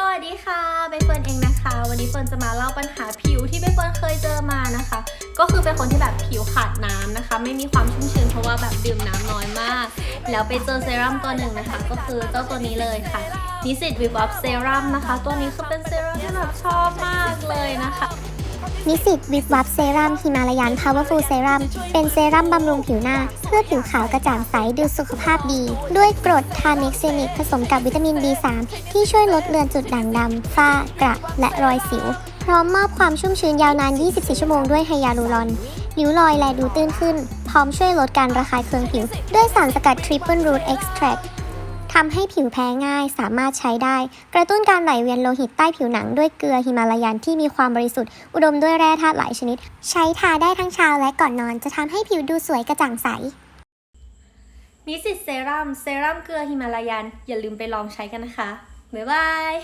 สวัสดีค่ะใบเฟิร์นเองนะคะ วันนี้เฟิร์นจะมาเล่าปัญหาผิวที่ใบเฟิร์นเคยเจอมานะคะ ก็คือเป็นคนที่แบบผิวขาดน้ำนะคะ ไม่มีความชุ่มชื้นเพราะว่าแบบดื่มน้ำน้อยมาก แล้วไปเจอเซรั่มตัวหนึ่งนะคะ ก็คือเจ้าตัวนี้เลยค่ะนิสิตวิบับเซรั่มนะคะ ตัวนี้คือเป็นเซรั่มที่แบบชอบมากเลยนะคะ นิสิตวิบวับเซรั่มฮิมาลายันพาวเวอร์ฟูลเซรั่มเป็นเซรั่มบำรุงผิวหน้า เพื่อผิวขาวกระจ่างใสดูสุขภาพดี ด้วยกรดทาเม็กซินิกผสมกับวิตามิน B3 ที่ช่วยลดเลือนจุดด่างดำฝ้ากระและรอยสิว พร้อมมอบความชุ่มชื้นยาวนาน 24 ชั่วโมงด้วยไฮยาลูรอนริ้วรอยแลดูตื้นขึ้น พร้อมช่วยลดการระคายเคืองผิว ด้วยสารสกัด Triple Root Extract ท ทำให้ผิวแพ้ง่ายสามารถใช้ได้ กระตุ้นการไหลเวียนโลหิตใต้ผิวหนังด้วยเกลือฮิมาลายันที่มีความบริสุทธิ์ อุดมด้วยแร่ธาตุหลายชนิด ใช้ทาได้ทั้งเช้าและก่อนนอน จะทำให้ผิวดูสวยกระจ่างใสนิสิตเซรั่มเซรั่มเกลือฮิมาลายัน อย่าลืมไปลองใช้กันนะคะ บ๊ายบาย